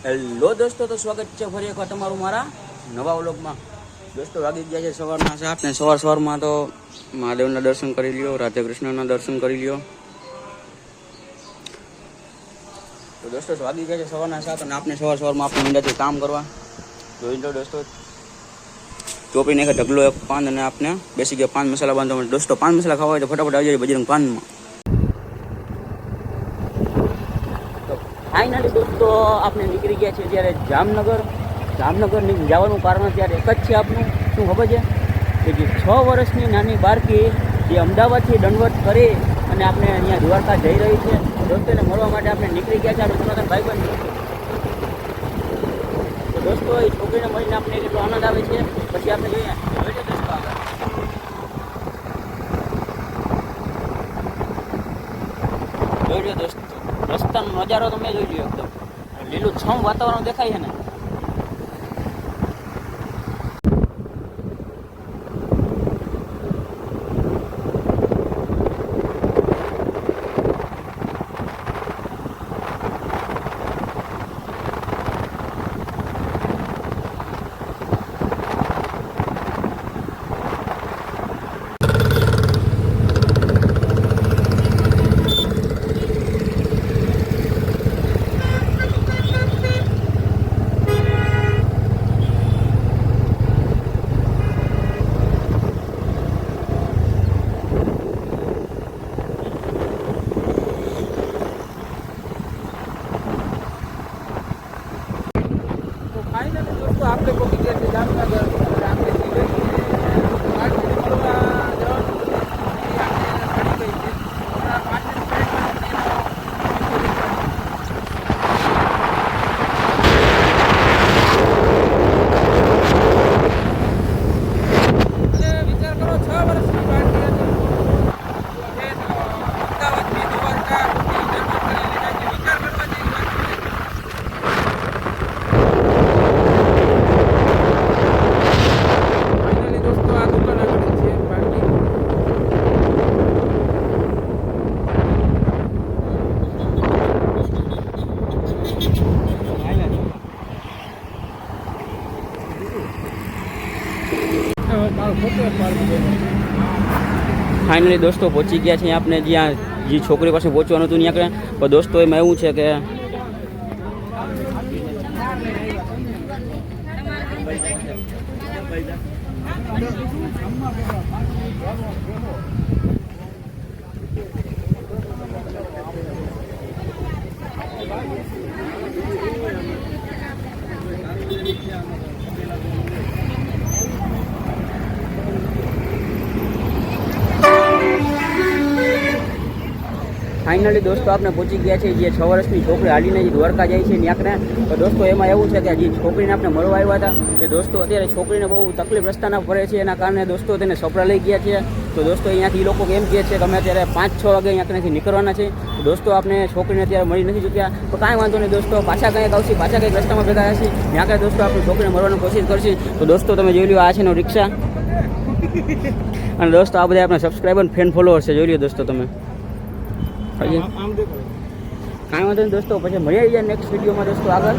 Hello દોસ્તો, તો સ્વાગત છે ફરી એકવાર તમારું મારા નવા વ્લોગમાં. દોસ્તો, વાગી ગયા છે સવારના સાત ને સવાર સવારમાં તો મહાદેવના દર્શન કરી લ્યો, રાધે કૃષ્ણના દર્શન કરી લ્યો. તો દોસ્તો, વાગી ગયા છે સવારના સાત અને આપણે સવાર સવારમાં આપણે મીંડાથી કામ કરવા. જોઈ લો દોસ્તો. ચોપી નાખે ઢગલો એક પાન અને આપણે બેસી ગયા પાન મસાલા બાંધવા. દોસ્તો પાન મસાલા ખાવા હોય તો ફટાફટ આવી જાય બજરંગ પાનમાં ફાઇનલી દોસ્તો આપણે નીકળી ગયા છીએ જ્યારે જામનગર. જામનગર જવાનું કારણ અત્યારે એક જ છે આપણું શું ખબર છે? કે જે છ વર્ષની નાની બાળકી જે અમદાવાદથી દંડવત કરી અને આપણે અહીંયા દ્વારકા જઈ રહી છે. દોસ્તોને મળવા માટે આપણે નીકળી ગયા છે આપણે ભાઈબંધ. તો દોસ્તો, એ છોકરીને મળીને આપણે કેટલો આનંદ આવે છે. પછી આપણે જોઈએ. જોઈ દોસ્તો. રસ્તાનો નજારો તમે જોઈ લો એકદમ લીલું છમ વાતાવરણ દેખાય છે ને તો દોસ્તો આપણે કોઈ ગયા છીએ જામનગર એટલે આપણે જઈ રહી છીએ માર્કેટ મળવા જવાનું હતું. એ આપણે ચડી ગઈ છે હમણાં પાંચ જ મિનિટમાં અને વિચાર કરો છ વર્ષની બાળકી હતી તો હવે તો અમદાવાદથી દ્વારકા સુધી દર્શન કરી લીધા છે વિચાર કરવા જેવી વાત છે ફાઇનલી દોસ્તો આ દુકાન આગળ છે પાર્ટી ફાઇનલી દોસ્તો, પહોંચી ગયા છે આપણે જ્યાં જે છોકરી પાસે પહોંચવાનું હતું ત્યાં આગળ પણ દોસ્તો, એમાં એવું છે કે ફાઇનલી દોસ્તો આપણે પહોંચી ગયા છે જે છ વર્ષની છોકરી હાલીને જે દ્વારકા જાય છે ન્યાકને. તો દોસ્તો એમાં એવું છે કે જે છોકરીને આપણે મળવા આવ્યા હતા કે દોસ્તો અત્યારે છોકરીને બહુ તકલીફ રસ્તાના પડે છે એના કારણે દોસ્તો તેને સપડા લઈ ગયા છે. તો દોસ્તો અહીંયાથી લોકો એમ કહે છે કે અમે અત્યારે પાંચ છ વાગે અહીંયા કનેથી નીકળવાના છે દોસ્તો આપણે છોકરીને અત્યારે મળી નથી ચૂક્યા. તો કાંઈ વાંધો નહીં દોસ્તો, પાછા કંઈક આવશે, પાછા કંઈક રસ્તામાં ભેગા થશે ત્યાં આગળ દોસ્તો આપણે છોકરીને મળવાની કોશિશ કરશે. તો દોસ્તો તમે જોઈ લો આ છે રિક્ષા. અને દોસ્તો આ બધા આપણા સબસ્ક્રાઈબર ફેન ફોલોઅર છે. જોઈ લો દોસ્તો તમે. કાંઈ વાંધો નહીં દોસ્તો પછી મળી આવી જાય નેક્સ્ટ વિડીયોમાં દોસ્તો આગળ.